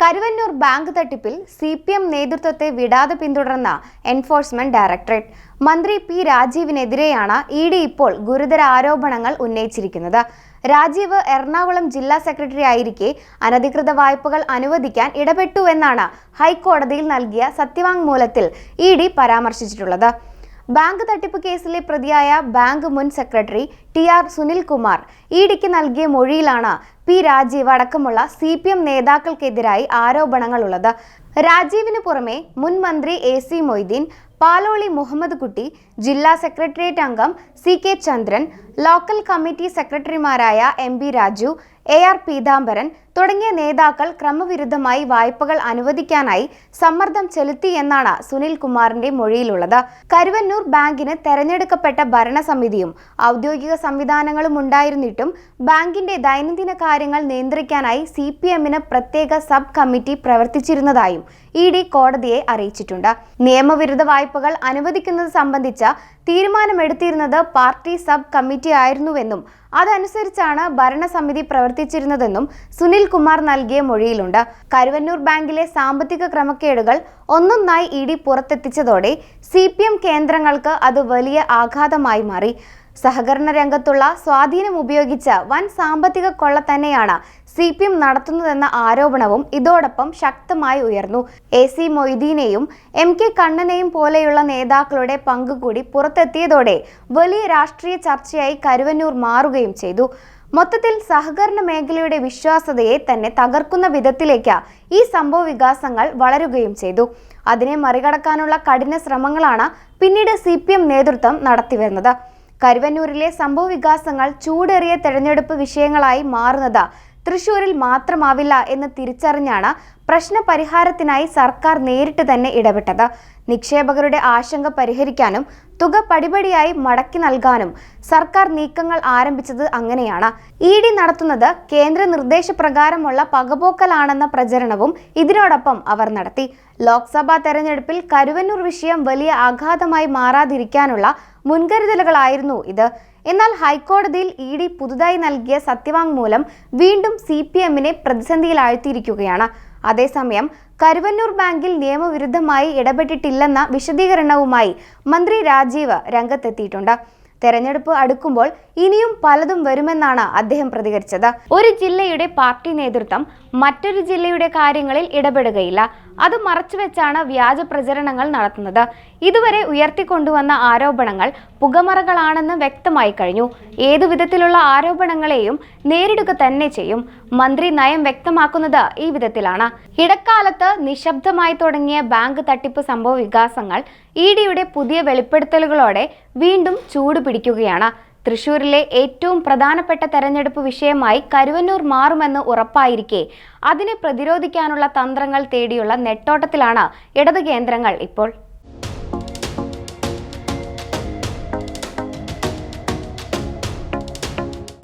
Karuvannur bank തട്ടിപ്പിൽ C P M നേതൃത്വത്തെ വിടാതെ പിന്തുടർന്ന എൻഫോഴ്സ്മെന്റ് ഡയറക്ടറേറ്റ്. മന്ത്രി പി രാജീവിനെതിരെയാണ് ഇ ഡി ഇപ്പോൾ ഗുരുതര ആരോപണങ്ങൾ ഉന്നയിച്ചിരിക്കുന്നത്. രാജീവ് എറണാകുളം ജില്ലാ സെക്രട്ടറി ആയിരിക്കെ അനധികൃത വായ്പകൾ അനുവദിക്കാൻ ഇടപെട്ടുവെന്നാണ് ഹൈക്കോടതിയിൽ നൽകിയ സത്യവാങ്മൂലത്തിൽ ഇ ഡി പരാമർശിച്ചിട്ടുള്ളത്. ബാങ്ക് തട്ടിപ്പ് കേസിലെ പ്രതിയായ ബാങ്ക് മുൻ സെക്രട്ടറി ടി ആർ സുനിൽകുമാർ ഇഡിക്ക് നൽകിയ മൊഴിയിലാണ് പി രാജീവ് അടക്കമുള്ള സി പി എം നേതാക്കൾക്കെതിരായി ആരോപണങ്ങളുള്ളത്. രാജീവിന് പുറമെ മുൻ മന്ത്രി എ സി മൊയ്തീൻ പാലോളി മുഹമ്മദ് കുട്ടി ജില്ലാ സെക്രട്ടേറിയറ്റ് അംഗം C K Chandran local committee സെക്രട്ടറിമാരായ M B Raju A R Peethambaran തുടങ്ങിയ നേതാക്കൾ ക്രമവിരുദ്ധമായി വായ്പകൾ അനുവദിക്കാനായി സമ്മർദ്ദം ചെലുത്തി എന്നാണ് സുനിൽ കുമാറിന്റെ മൊഴിയിലുള്ളത്. കരുവന്നൂർ ബാങ്കിന് തെരഞ്ഞെടുക്കപ്പെട്ട ഭരണസമിതിയും ഔദ്യോഗിക സംവിധാനങ്ങളും ഉണ്ടായിരുന്നിട്ടും ബാങ്കിന്റെ ദൈനംദിന കാര്യങ്ങൾ നിയന്ത്രിക്കാനായി സി പി എമ്മിന് പ്രത്യേക സബ് കമ്മിറ്റി പ്രവർത്തിച്ചിരുന്നതായും ഇ ഡി കോടതിയെ അറിയിച്ചിട്ടുണ്ട്. നിയമവിരുദ്ധ വായ്പകൾ അനുവദിക്കുന്നത് സംബന്ധിച്ച തീരുമാനമെടുത്തിരുന്നത് പാർട്ടി സബ് കമ്മിറ്റി ആയിരുന്നുവെന്നും അതനുസരിച്ചാണ് ഭരണസമിതി പ്രവർത്തിച്ചിരുന്നതെന്നും സുനിൽ കുമാർ നൽകിയ മൊഴിയിലുണ്ട്. കരുവന്നൂർ ബാങ്കിലെ സാമ്പത്തിക ക്രമക്കേടുകൾ ഒന്നൊന്നായി ഇ ഡി പുറത്തെത്തിച്ചതോടെ സി പി എം കേന്ദ്രങ്ങൾക്ക് അത് വലിയ ആഘാതമായി മാറി. സഹകരണ രംഗത്തുള്ള സ്വാധീനം ഉപയോഗിച്ച് വൻ സാമ്പത്തിക കൊള്ള തന്നെയാണ് സി പി എം നടത്തുന്നതെന്ന ആരോപണവും ഇതോടൊപ്പം ശക്തമായി ഉയർന്നു. എ സി മൊയ്തീനെയും എം കെ കണ്ണനെയും പോലെയുള്ള നേതാക്കളുടെ പങ്കുകൂടി പുറത്തെത്തിയതോടെ വലിയ രാഷ്ട്രീയ ചർച്ചയായി കരുവന്നൂർ മാറുകയും ചെയ്തു. മൊത്തത്തിൽ സഹകരണ മേഖലയുടെ വിശ്വാസതയെ തന്നെ തകർക്കുന്ന വിധത്തിലേക്ക് ഈ സംഭവ വികാസങ്ങൾ വളരുകയും ചെയ്തു. അതിനെ മറികടക്കാനുള്ള കഠിന ശ്രമങ്ങളാണ് പിന്നീട് സി നേതൃത്വം നടത്തിവരുന്നത്. കരുവന്നൂരിലെ സംഭവ വികാസങ്ങൾ ചൂടേറിയ തെരഞ്ഞെടുപ്പ് വിഷയങ്ങളായി മാറുന്നത് തൃശൂരിൽ മാത്രമാവില്ല എന്ന് തിരിച്ചറിഞ്ഞാണ് പ്രശ്ന പരിഹാരത്തിനായി സർക്കാർ നേരിട്ട് തന്നെ ഇടപെട്ടത്. നിക്ഷേപകരുടെ ആശങ്ക പരിഹരിക്കാനും തുക പടിപടിയായി മടക്കി നൽകാനും സർക്കാർ നീക്കങ്ങൾ ആരംഭിച്ചത് അങ്ങനെയാണ്. ഇ ഡി നടത്തുന്നത് കേന്ദ്ര നിർദ്ദേശപ്രകാരമുള്ള പകപോക്കലാണെന്ന പ്രചരണവും ഇതിനോടൊപ്പം അവർ നടത്തി. ലോക്സഭാ തെരഞ്ഞെടുപ്പിൽ കരുവന്നൂർ വിഷയം വലിയ ആഘാതമായി മാറാതിരിക്കാനുള്ള മുൻകരുതലുകളായിരുന്നു ഇത്. എന്നാൽ ഹൈക്കോടതിയിൽ ഇ ഡി പുതുതായി നൽകിയ സത്യവാങ്മൂലം വീണ്ടും സി പി എമ്മിനെ പ്രതിസന്ധിയിലാഴ്ത്തിയിരിക്കുകയാണ്. അതേസമയം കരുവന്നൂർ ബാങ്കിൽ നിയമവിരുദ്ധമായി ഇടപെട്ടിട്ടില്ലെന്ന വിശദീകരണവുമായി മന്ത്രി രാജീവ് രംഗത്തെത്തിയിട്ടുണ്ട്. തെരഞ്ഞെടുപ്പ് അടുക്കുമ്പോൾ ഇനിയും പലതും വരുമെന്നാണ് അദ്ദേഹം പ്രതികരിച്ചത്. ഒരു ജില്ലയുടെ പാർട്ടി നേതൃത്വം മറ്റൊരു ജില്ലയുടെ കാര്യങ്ങളിൽ ഇടപെടുകയില്ല. അത് മറച്ചുവെച്ചാണ് വ്യാജ പ്രചരണങ്ങൾ നടത്തുന്നത്. ഇതുവരെ ഉയർത്തിക്കൊണ്ടുവന്ന ആരോപണങ്ങൾ പുകമറകളാണെന്ന് വ്യക്തമായി കഴിഞ്ഞു. ഏതു വിധത്തിലുള്ള ആരോപണങ്ങളെയും നേരിടുക തന്നെ ചെയ്യും. മന്ത്രി നയം വ്യക്തമാക്കുന്നത് ഈ വിധത്തിലാണ്. ഇടക്കാലത്ത് നിശബ്ദമായി തുടങ്ങിയ ബാങ്ക് തട്ടിപ്പ് സംഭവ വികാസങ്ങൾ ഇ ഡിയുടെ പുതിയ വെളിപ്പെടുത്തലുകളോടെ വീണ്ടും ചൂട് പിടിക്കുകയാണ് തൃശൂരിലെ ഏറ്റവും പ്രധാനപ്പെട്ട തെരഞ്ഞെടുപ്പ് വിഷയമായി കരുവന്നൂർ മാറുമെന്ന് ഉറപ്പായിരിക്കെ. അതിനെ പ്രതിരോധിക്കാനുള്ള തന്ത്രങ്ങൾ തേടിയുള്ള നെട്ടോട്ടത്തിലാണ് ഇടതു കേന്ദ്രങ്ങൾ ഇപ്പോൾ